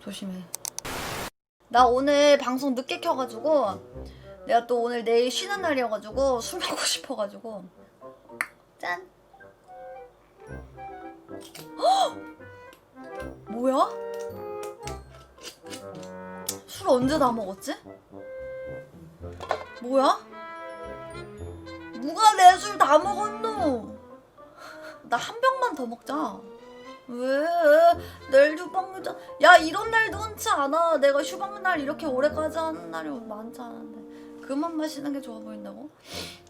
조심해. 나 오늘 방송 늦게 켜가지고 내가 또 오늘 내일 쉬는 날이어가지고 술 먹고 싶어가지고 짠. 헉! 뭐야? 술 언제 다 먹었지? 뭐야? 누가 내 술 다 먹었노? 나 한 병만 더 먹자. 왜? 내일 휴방이자. 야 이런 날도 흔치 않아. 내가 휴방날 이렇게 오래까지 하는 날이 많지 않은데. 그만 마시는 게 좋아 보인다고?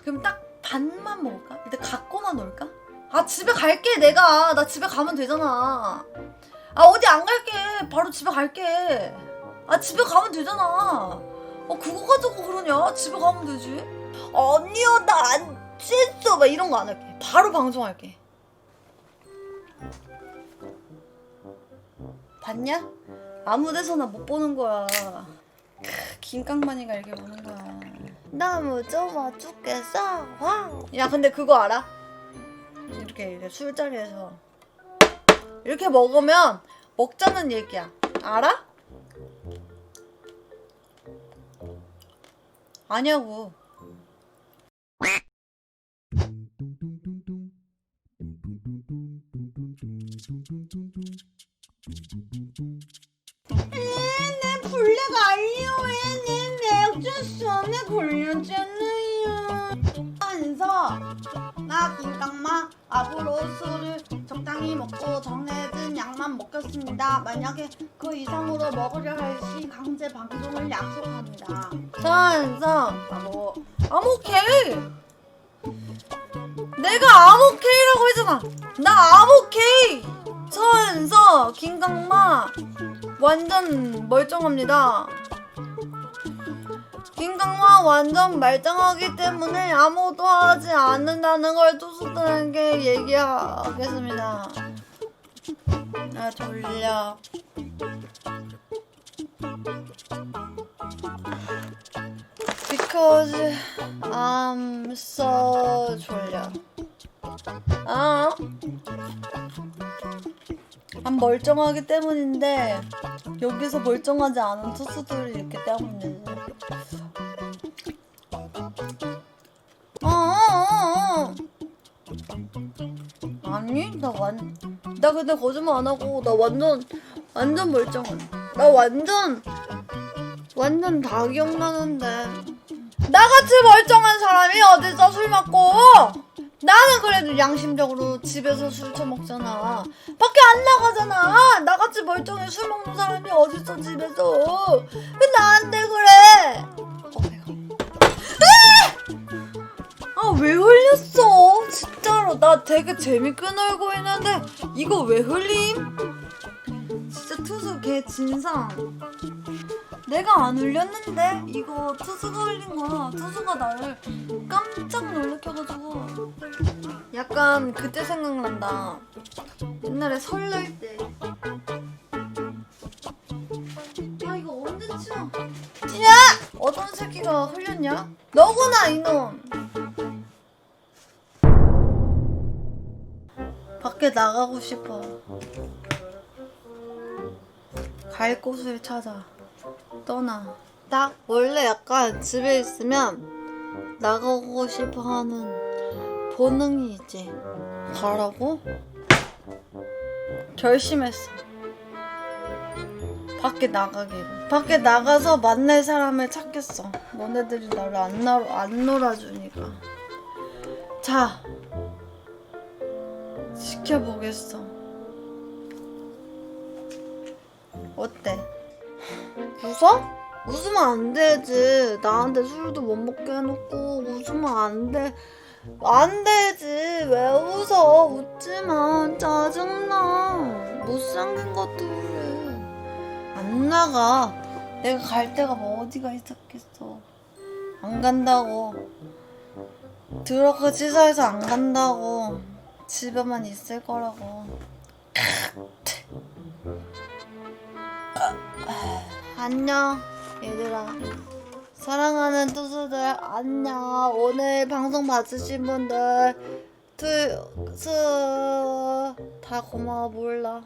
그럼 딱 반만 먹을까? 일단 갖고만 놀까? 아 집에 갈게 내가. 나 집에 가면 되잖아. 아 어디 안 갈게. 바로 집에 갈게. 아 집에 가면 되잖아. 어 그거 가지고 그러냐? 집에 가면 되지. 아니야 나 안 취했어. 막 이런 거 안 할게. 바로 방송할게. 봤냐? 아무 데서나 못 보는 거야. 크, 김깡만이가 이렇게 보는 거야. 너무 좋아 죽겠어. 와우. 야 근데 그거 알아? 이렇게, 이렇게 술자리에서 이렇게 먹으면 먹자는 얘기야. 알아? 아냐고. 내 블랙 알리오에 내 맥주성에 걸렸잖아요. 안서 나 김강마 앞으로 술을 적당히 먹고 정해진 양만 먹겠습니다. 만약에 그 이상으로 먹으려 할 시 강제 방송을 약속합니다. 안서 아뭐 아모케이 내가 아모케이라고 했잖아. 나 아모케이. 서은서 김강마 완전 멀쩡합니다. 김강마 완전 말짱하기 때문에 아무도 하지 않는다는 걸 투수들에게 얘기하겠습니다. 아 졸려. Because 졸려. 아. 안 멀쩡하기 때문인데 여기서 멀쩡하지 않은 투수들이 있기 때문이지. 어, 어, 어. 아니 나 완, 나 근데 거짓말 안 하고 나 완전 완전 멀쩡해. 나 완전 완전 다 기억나는데. 나같이 멀쩡한 사람이 어디서 술 먹고? 나는 그래도 양심적으로 집에서 술 처먹잖아. 밖에 안 나가잖아. 나같이 멀쩡히 술 먹는 사람이 어딨어 집에서. 왜 나한테 그래? 어, 배가. 아왜 흘렸어? 진짜로 나 되게 재밌게 놀고 있는데 이거 왜 흘림? 진짜 투수 걔 진상. 내가 안 흘렸는데 이거 투수가 흘린 거야. 투수가 나를 깜짝 놀래켜가지고 약간 그때 생각난다. 옛날에 설날 때. 아 이거 언제 치워? 티야! 어떤 새끼가 흘렸냐? 너구나 이놈. 밖에 나가고 싶어. 갈 곳을 찾아. 떠나. 나 원래 약간 집에 있으면 나가고 싶어 하는 본능이 있지. 가라고? 결심했어. 밖에 나가기로. 밖에 나가서 만날 사람을 찾겠어. 너네들이 나를 안, 나, 안 놀아주니까. 자, 지켜보겠어. 어때? 웃어? 웃으면 안 되지. 나한테 술도 못 먹게 해놓고 웃으면 안 돼. 안 되지. 왜 웃어? 웃지 마. 짜증나. 못생긴 것들이. 안 나가. 내가 갈 데가 뭐 어디가 있었겠어. 안 간다고. 들어가 지사해서 안 간다고. 집에만 있을 거라고. 안녕 얘들아. 사랑하는 투수들 안녕. 오늘 방송 봐주신 분들 투수 다 고마워 몰라.